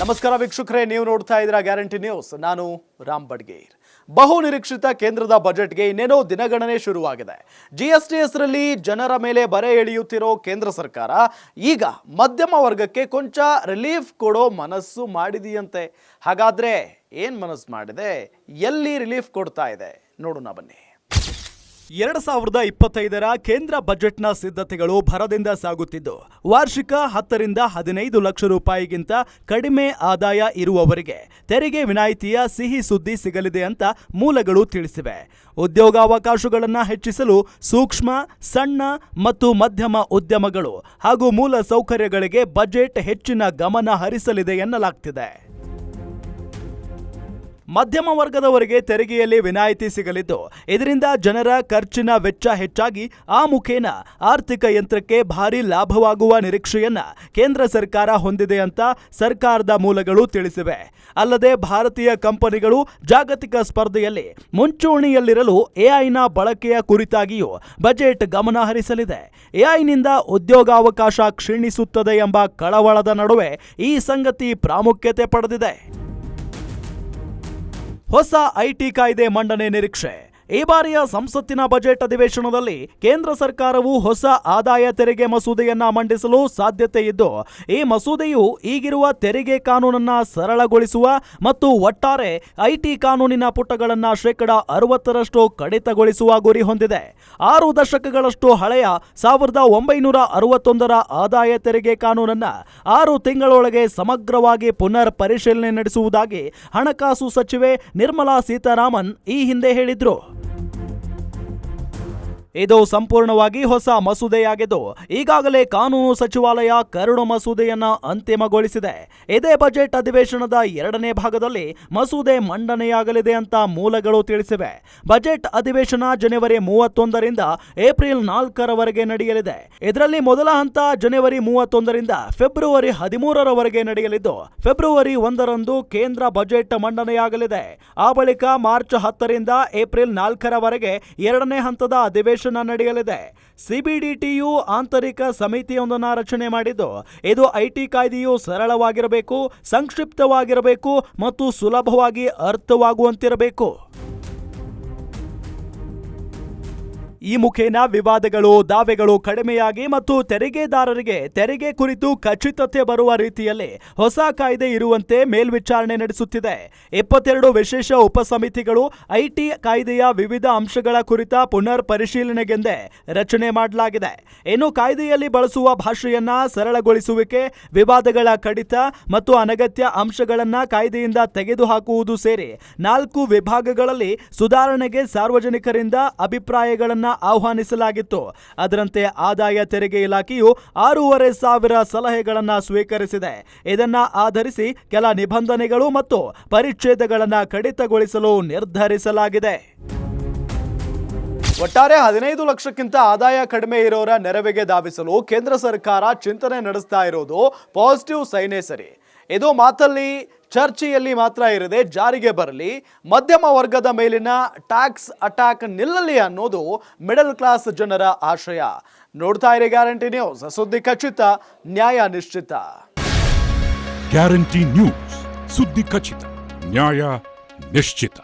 ನಮಸ್ಕಾರ ವೀಕ್ಷಕರೇ, ನೀವು ನೋಡ್ತಾ ಇದ್ದೀರಾ ಗ್ಯಾರಂಟಿ ನ್ಯೂಸ್. ನಾನು ರಾಮ್ ಬಡ್ಗೇರ್. ಬಹು ನಿರೀಕ್ಷಿತ ಕೇಂದ್ರದ ಬಜೆಟ್ಗೆ ಇನ್ನೇನೋ ದಿನಗಣನೆ ಶುರುವಾಗಿದೆ. ಜಿ ಎಸ್ ಟಿ ಹೆಸರಲ್ಲಿ ಜನರ ಮೇಲೆ ಬರೆ ಎಳೆಯುತ್ತಿರೋ ಕೇಂದ್ರ ಸರ್ಕಾರ, ಈಗ ಮಧ್ಯಮ ವರ್ಗಕ್ಕೆ ಕೊಂಚ ರಿಲೀಫ್ ಕೊಡೋ ಮನಸ್ಸು ಮಾಡಿದೆಯಂತೆ. ಹಾಗಾದ್ರೆ ಏನ್ ಮನಸ್ಸು ಮಾಡಿದೆ? ಎಲ್ಲಿ ರಿಲೀಫ್ ಕೊಡ್ತಾ ಇದೆ? ನೋಡೋಣ ಬನ್ನಿ. ಎರಡು ಸಾವಿರದ ಇಪ್ಪತ್ತೈದರ ಕೇಂದ್ರ ಬಜೆಟ್ನ ಸಿದ್ಧತೆಗಳು ಭರದಿಂದ ಸಾಗುತ್ತಿದ್ದು, ವಾರ್ಷಿಕ ಹತ್ತರಿಂದ ಹದಿನೈದು ಲಕ್ಷ ರೂಪಾಯಿಗಿಂತ ಕಡಿಮೆ ಆದಾಯ ಇರುವವರಿಗೆ ತೆರಿಗೆ ವಿನಾಯಿತಿಯ ಸಿಹಿ ಸುದ್ದಿ ಸಿಗಲಿದೆ ಅಂತ ಮೂಲಗಳು ತಿಳಿಸಿವೆ. ಉದ್ಯೋಗಾವಕಾಶಗಳನ್ನು ಹೆಚ್ಚಿಸಲು ಸೂಕ್ಷ್ಮ, ಸಣ್ಣ ಮತ್ತು ಮಧ್ಯಮ ಉದ್ಯಮಗಳು ಹಾಗೂ ಮೂಲ ಸೌಕರ್ಯಗಳಿಗೆ ಬಜೆಟ್ ಹೆಚ್ಚಿನ ಗಮನ ಹರಿಸಲಿದೆ ಎನ್ನಲಾಗ್ತಿದೆ. ಮಧ್ಯಮ ವರ್ಗದವರಿಗೆ ತೆರಿಗೆಯಲ್ಲಿ ವಿನಾಯಿತಿ ಸಿಗಲಿದ್ದು, ಇದರಿಂದ ಜನರ ಖರ್ಚಿನ ವೆಚ್ಚ ಹೆಚ್ಚಾಗಿ ಆ ಮುಖೇನ ಆರ್ಥಿಕ ಯಂತ್ರಕ್ಕೆ ಭಾರಿ ಲಾಭವಾಗುವ ನಿರೀಕ್ಷೆಯನ್ನ ಕೇಂದ್ರ ಸರ್ಕಾರ ಹೊಂದಿದೆ ಅಂತ ಸರ್ಕಾರದ ಮೂಲಗಳು ತಿಳಿಸಿವೆ. ಅಲ್ಲದೆ ಭಾರತೀಯ ಕಂಪನಿಗಳು ಜಾಗತಿಕ ಸ್ಪರ್ಧೆಯಲ್ಲಿ ಮುಂಚೂಣಿಯಲ್ಲಿರಲು ಎಐನ ಬಳಕೆಯ ಕುರಿತಾಗಿಯೂ ಬಜೆಟ್ ಗಮನ ಹರಿಸಲಿದೆ. ಎಐನಿಂದ ಉದ್ಯೋಗಾವಕಾಶ ಕ್ಷೀಣಿಸುತ್ತದೆ ಎಂಬ ಕಳವಳದ ನಡುವೆ ಈ ಸಂಗತಿ ಪ್ರಾಮುಖ್ಯತೆ ಪಡೆದಿದೆ. ಹೊಸ ಐಟಿ ಕಾಯ್ದೆ ಮಂಡನೆ ನಿರೀಕ್ಷೆ. ಈ ಬಾರಿಯ ಸಂಸತ್ತಿನ ಬಜೆಟ್ ಅಧಿವೇಶನದಲ್ಲಿ ಕೇಂದ್ರ ಸರ್ಕಾರವು ಹೊಸ ಆದಾಯ ತೆರಿಗೆ ಮಸೂದೆಯನ್ನ ಮಂಡಿಸಲು ಸಾಧ್ಯತೆ ಇದ್ದು, ಈ ಮಸೂದೆಯು ಈಗಿರುವ ತೆರಿಗೆ ಕಾನೂನನ್ನ ಸರಳಗೊಳಿಸುವ ಮತ್ತು ಒಟ್ಟಾರೆ ಐಟಿ ಕಾನೂನಿನ ಪುಟಗಳನ್ನ ಶೇಕಡ ಅರವತ್ತರಷ್ಟು ಕಡಿತಗೊಳಿಸುವ ಗುರಿ ಹೊಂದಿದೆ. ಆರು ದಶಕಗಳಷ್ಟು ಹಳೆಯ ಸಾವಿರದ ಒಂಬೈನೂರ ಅರವತ್ತೊಂದರ ಆದಾಯ ತೆರಿಗೆ ಕಾನೂನನ್ನ ಆರು ತಿಂಗಳೊಳಗೆ ಸಮಗ್ರವಾಗಿ ಪುನರ್ ಪರಿಶೀಲನೆ ನಡೆಸುವುದಾಗಿ ಹಣಕಾಸು ಸಚಿವೆ ನಿರ್ಮಲಾ ಸೀತಾರಾಮನ್ ಈ ಹಿಂದೆ ಹೇಳಿದ್ರು. ಇದು ಸಂಪೂರ್ಣವಾಗಿ ಹೊಸ ಮಸೂದೆಯಾಗಿದ್ದು, ಈಗಾಗಲೇ ಕಾನೂನು ಸಚಿವಾಲಯ ಕರಡು ಮಸೂದೆಯನ್ನ ಅಂತಿಮಗೊಳಿಸಿದೆ. ಇದೇ ಬಜೆಟ್ ಅಧಿವೇಶನದ ಎರಡನೇ ಭಾಗದಲ್ಲಿ ಮಸೂದೆ ಮಂಡನೆಯಾಗಲಿದೆ ಅಂತ ಮೂಲಗಳು ತಿಳಿಸಿವೆ. ಬಜೆಟ್ ಅಧಿವೇಶನ ಜನವರಿ ಮೂವತ್ತೊಂದರಿಂದ ಏಪ್ರಿಲ್ ನಾಲ್ಕರವರೆಗೆ ನಡೆಯಲಿದೆ. ಇದರಲ್ಲಿ ಮೊದಲ ಹಂತ ಜನವರಿ ಮೂವತ್ತೊಂದರಿಂದ ಫೆಬ್ರವರಿ ಹದಿಮೂರರವರೆಗೆ ನಡೆಯಲಿದ್ದು, ಫೆಬ್ರವರಿ ಒಂದರಂದು ಕೇಂದ್ರ ಬಜೆಟ್ ಮಂಡನೆಯಾಗಲಿದೆ. ಆ ಬಳಿಕ ಮಾರ್ಚ್ ಹತ್ತರಿಂದ ಏಪ್ರಿಲ್ ನಾಲ್ಕರವರೆಗೆ ಎರಡನೇ ಹಂತದ ಅಧಿವೇಶನ ನಡೆಯಲಿದೆ. ಸಿಬಿಡಿಟಿಯು ಆಂತರಿಕ ಸಮಿತಿಯೊಂದನ್ನು ರಚನೆ ಮಾಡಿದ್ದು ಇದು ಐಟಿ ಕಾಯ್ದೆಯು ಸರಳವಾಗಿರಬೇಕು ಸಂಕ್ಷಿಪ್ತವಾಗಿರಬೇಕು ಮತ್ತು ಸುಲಭವಾಗಿ ಅರ್ಥವಾಗುವಂತಿರಬೇಕು. ಈ ಮುಖೇನ ವಿವಾದಗಳು, ದಾವೆಗಳು ಕಡಿಮೆಯಾಗಿ ಮತ್ತು ತೆರಿಗೆದಾರರಿಗೆ ತೆರಿಗೆ ಕುರಿತು ಖಚಿತತೆ ಬರುವ ರೀತಿಯಲ್ಲಿ ಹೊಸ ಕಾಯ್ದೆ ಇರುವಂತೆ ಮೇಲ್ವಿಚಾರಣೆ ನಡೆಸುತ್ತಿದೆ. ಇಪ್ಪತ್ತೆರಡು ವಿಶೇಷ ಉಪಸಮಿತಿಗಳು ಐಟಿ ಕಾಯ್ದೆಯ ವಿವಿಧ ಅಂಶಗಳ ಕುರಿತ ಪುನರ್ ಪರಿಶೀಲನೆಗೆಂದೇ ರಚನೆ ಮಾಡಲಾಗಿದೆ. ಇನ್ನು ಕಾಯ್ದೆಯಲ್ಲಿ ಬಳಸುವ ಭಾಷೆಯನ್ನ ಸರಳಗೊಳಿಸುವಿಕೆ, ವಿವಾದಗಳ ಕಡಿತ ಮತ್ತು ಅನಗತ್ಯ ಅಂಶಗಳನ್ನು ಕಾಯ್ದೆಯಿಂದ ತೆಗೆದುಹಾಕುವುದು ಸೇರಿ ನಾಲ್ಕು ವಿಭಾಗಗಳಲ್ಲಿ ಸುಧಾರಣೆಗೆ ಸಾರ್ವಜನಿಕರಿಂದ ಅಭಿಪ್ರಾಯಗಳನ್ನ ಆಹ್ವಾನಿಸಲಾಗಿತ್ತು. ಅದರಂತೆ ಆದಾಯ ತೆರಿಗೆ ಇಲಾಖೆಯು ಆರೂವರೆ ಸಾವಿರ ಸಲಹೆಗಳನ್ನು ಸ್ವೀಕರಿಸಿದೆ. ಇದನ್ನ ಆಧರಿಸಿ ಕೆಲ ನಿಬಂಧನೆಗಳು ಮತ್ತು ಪರಿಚ್ಛೇದಗಳನ್ನು ಕಡಿತಗೊಳಿಸಲು ನಿರ್ಧರಿಸಲಾಗಿದೆ. ಒಟ್ಟಾರೆ ಹದಿನೈದು ಲಕ್ಷಕ್ಕಿಂತ ಆದಾಯ ಕಡಿಮೆ ಇರೋರ ನೆರವಿಗೆ ಧಾವಿಸಲು ಕೇಂದ್ರ ಸರ್ಕಾರ ಚಿಂತನೆ ನಡೆಸ್ತಾ ಇರೋದು ಪಾಸಿಟಿವ್ ಸೈನೇ ಸರಿ. ಇದು ಮಾತಲ್ಲಿ ಚರ್ಚೆಯಲ್ಲಿ ಮಾತ್ರ ಇರದೆ ಜಾರಿಗೆ ಬರಲಿ. ಮಧ್ಯಮ ವರ್ಗದ ಮೇಲಿನ ಟ್ಯಾಕ್ಸ್ ಅಟ್ಯಾಕ್ ನಿಲ್ಲಲಿ ಅನ್ನೋದು ಮಿಡಲ್ ಕ್ಲಾಸ್ ಜನರ ಆಶಯ ನೋಡ್ತಾ ಇರಿ ಗ್ಯಾರಂಟಿ ನ್ಯೂಸ್ ಸುದ್ದಿ ಖಚಿತ, ನ್ಯಾಯ ನಿಶ್ಚಿತ. ಗ್ಯಾರಂಟಿ ನ್ಯೂಸ್ ಸುದ್ದಿ ಖಚಿತ, ನ್ಯಾಯ ನಿಶ್ಚಿತ.